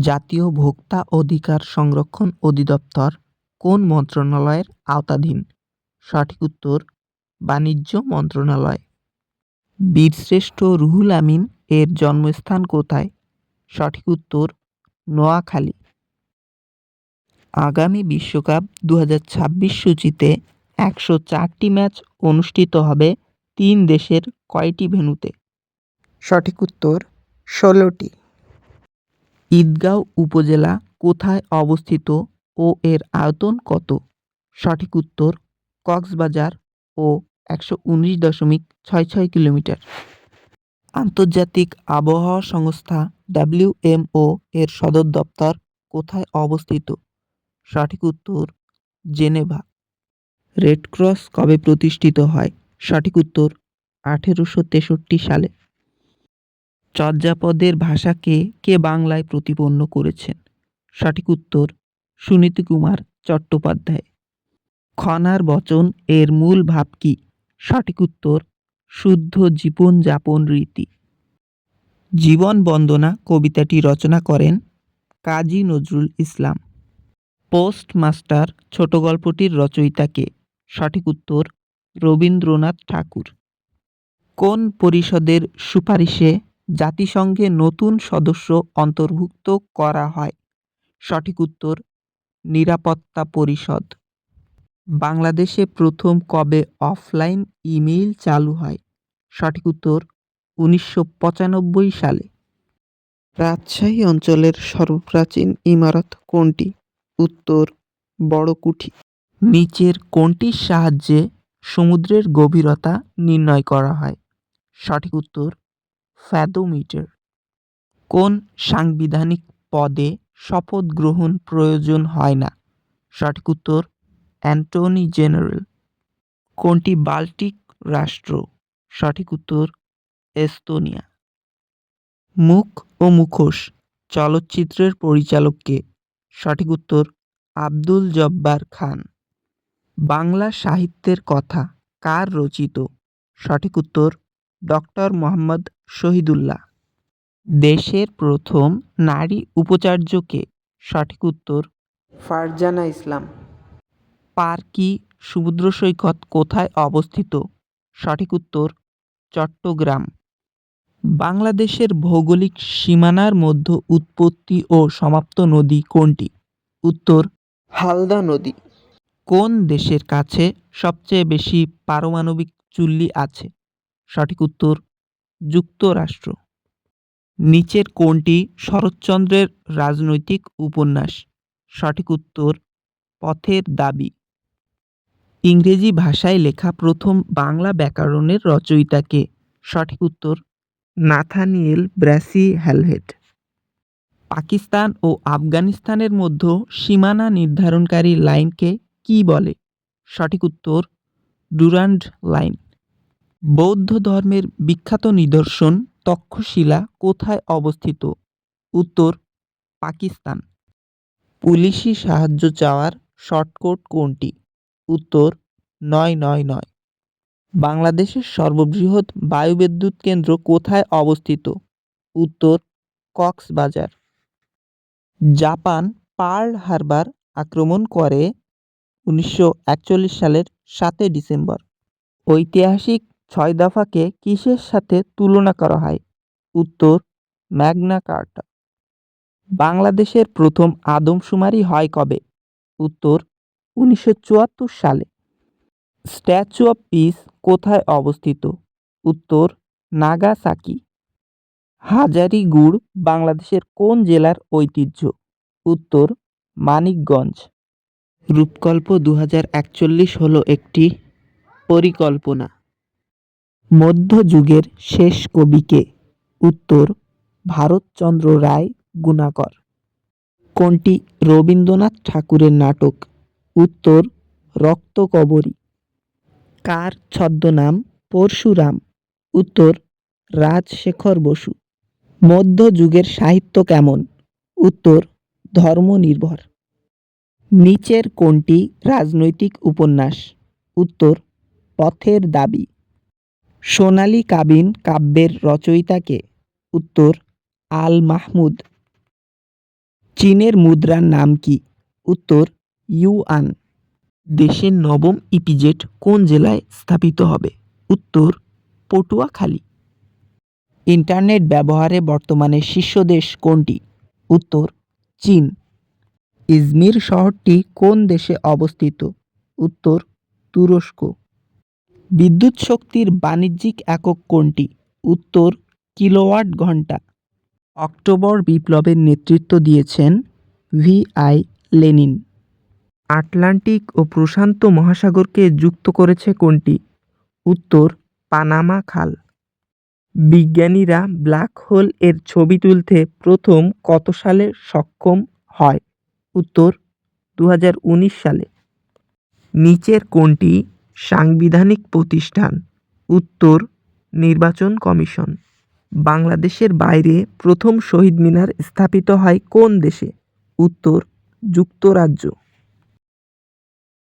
জাতীয় ভোক্তা অধিকার সংরক্ষণ অধিদপ্তর কোন মন্ত্রণালয়ের আওতাধীন? সঠিক উত্তর, বাণিজ্য মন্ত্রণালয়। বীরশ্রেষ্ঠ রুহুল আমিন এর জন্মস্থান কোথায়? সঠিক উত্তর, নোয়াখালী। আগামী বিশ্বকাপ দু হাজার ছাব্বিশ সূচিতে একশো চারটি ম্যাচ অনুষ্ঠিত হবে তিন দেশের কয়টি ভেন্যুতে? সঠিক উত্তর, ষোলোটি। ঈদগাঁও উপজেলা কোথায় অবস্থিত ও এর আয়তন কত? সঠিক উত্তর, কক্সবাজার ও একশো উনিশ দশমিক ছয় ছয় কিলোমিটার। আন্তর্জাতিক আবহাওয়া সংস্থা ডাব্লিউএমও এর সদর দপ্তর কোথায় অবস্থিত? সঠিক উত্তর, জেনেভা। রেড ক্রস কবে প্রতিষ্ঠিত হয়? সঠিক উত্তর, আঠেরোশো তেষট্টি সালে। চর্যাপদের ভাষাকে কে বাংলায় প্রতিপন্ন করেছেন? সঠিক উত্তর সুনীতি কুমার চট্টোপাধ্যায়। খনার বচন এর মূল ভাব কি? সঠিক উত্তর শুদ্ধ জীবনযাপন রীতি। জীবন বন্দনা কবিতাটি রচনা করেন কাজী নজরুল ইসলাম। পোস্ট মাস্টার ছোট গল্পটির রচয়িতাকে সঠিক উত্তর রবীন্দ্রনাথ ঠাকুর। কোন পরিষদের সুপারিশে জাতিসংঘে নতুন সদস্য অন্তর্ভুক্ত করা হয়। সঠিক উত্তর, নিরাপত্তা পরিষদ। বাংলাদেশে প্রথম কবে অফলাইন ইমেইল চালু হয়? সঠিক উত্তর, উনিশশো পঁচানব্বই সালে। রাজশাহী অঞ্চলের সর্বপ্রাচীন ইমারত কোনটি? উত্তর, বড়কুঠি। নিচের কোনটির সাহায্যে সমুদ্রের গভীরতা নির্ণয় করা হয়? সঠিক উত্তর ফ্যাদোমিটার। কোন সাংবিধানিক পদে শপথ গ্রহণ প্রয়োজন হয় না? সঠিক উত্তর অ্যান্টর্নি জেনারেল। কোনটি বাল্টিক রাষ্ট্র? সঠিক উত্তর, এস্তোনিয়া। মুখ ও মুখোশ চলচ্চিত্রের পরিচালককে। সঠিক উত্তর, আব্দুল জব্বার খান। বাংলা সাহিত্যের কথা কার রচিত? সঠিক উত্তর ডক্টর মোহাম্মদ শহীদুল্লাহ। দেশের প্রথম নারী উপাচার্যকে সঠিক উত্তর ফারজানা ইসলাম। পার্কি সমুদ্র সৈকত কোথায় অবস্থিত? সঠিক উত্তর চট্টগ্রাম। বাংলাদেশের ভৌগোলিক সীমানার মধ্যে উৎপত্তি ও সমাপ্ত নদী কোনটি? উত্তর হালদা নদী। কোন দেশের কাছে সবচেয়ে বেশি পারমাণবিক চুল্লি আছে? সঠিক উত্তর, যুক্তরাষ্ট্র। নিচের কোনটি শরৎচন্দ্রের রাজনৈতিক উপন্যাস। সঠিক উত্তর, পথের দাবি। ইংরেজি ভাষায় লেখা প্রথম বাংলা ব্যাকরণের রচয়িতাকে। সঠিক উত্তর, নাথানিয়েল ব্র্যাসি হ্যালহেড। পাকিস্তান ও আফগানিস্তানের মধ্যে সীমানা নির্ধারণকারী লাইনকে কী বলে? সঠিক উত্তর, ডুরান্ড লাইন। বৌদ্ধ ধর্মের বিখ্যাত নিদর্শন তক্ষশিলা কোথায় অবস্থিত? উত্তর, পাকিস্তান। পুলিশি সাহায্য চাওয়ার শর্টকোড কোনটি? উত্তর, নয় নয় নয়। বাংলাদেশের সর্ববৃহৎ বায়ুবিদ্যুৎ কেন্দ্র কোথায় অবস্থিত? উত্তর, কক্সবাজার। জাপান পার্ল হারবার আক্রমণ করে উনিশশো একচল্লিশ সালের সাতই ডিসেম্বর। ঐতিহাসিক ছয় দফাকে কিসের সাথে তুলনা করা হয়? উত্তর, ম্যাগনা কার্টা। বাংলাদেশের প্রথম আদমশুমারি হয় কবে? উত্তর, উনিশশো চুয়াত্তর সালে। স্ট্যাচু অফ পিস কোথায় অবস্থিত? উত্তর, নাগাসাকি। হাজারীগুড়, বাংলাদেশের কোন জেলার ঐতিহ্য? উত্তর, মানিকগঞ্জ। রূপকল্প দু হাজার একচল্লিশ হলো একটি পরিকল্পনা। মধ্যযুগের শেষ কবিকে উত্তর ভারতচন্দ্র রায় গুণাকর। কোনটি রবীন্দ্রনাথ ঠাকুরের নাটক? উত্তর রক্তকবরী। কার ছদ্মনাম? পরশুরাম। উত্তর রাজশেখর বসু। মধ্যযুগের সাহিত্য কেমন? উত্তর ধর্মনির্ভর। নিচের কোনটি রাজনৈতিক উপন্যাস? উত্তর পথের দাবি। সোনালী কাবিন কাব্যের রচয়িতাকে। উত্তর, আল মাহমুদ। চীনের মুদ্রার নাম কি? উত্তর ইউয়ান দেশের নবম ইপিজেট কোন জেলায় স্থাপিত হবে? উত্তর, পটুয়াখালী। ইন্টারনেট ব্যবহারে বর্তমানে শীর্ষ দেশ কোনটি? উত্তর, চীন। ইজমির শহরটি কোন দেশে অবস্থিত? উত্তর, তুরস্ক। বিদ্যুৎ শক্তির বাণিজ্যিক একক কোনটি? উত্তর, কিলোওয়াট ঘণ্টা। অক্টোবর বিপ্লবের নেতৃত্ব দিয়েছেন ভি আই লেনিন। আটলান্টিক ও প্রশান্ত মহাসাগরকে যুক্ত করেছে কোনটি? উত্তর, পানামা খাল। বিজ্ঞানীরা ব্ল্যাক হোল এর ছবি তুলতে প্রথম কত সালে সক্ষম হয়? উত্তর দু হাজার উনিশ সালে। নিচের কোনটি সাংবিধানিক প্রতিষ্ঠান। উত্তর, নির্বাচন কমিশন। বাংলাদেশের বাইরে প্রথম শহীদ মিনার স্থাপিত হয় কোন দেশে? উত্তর, যুক্তরাজ্য।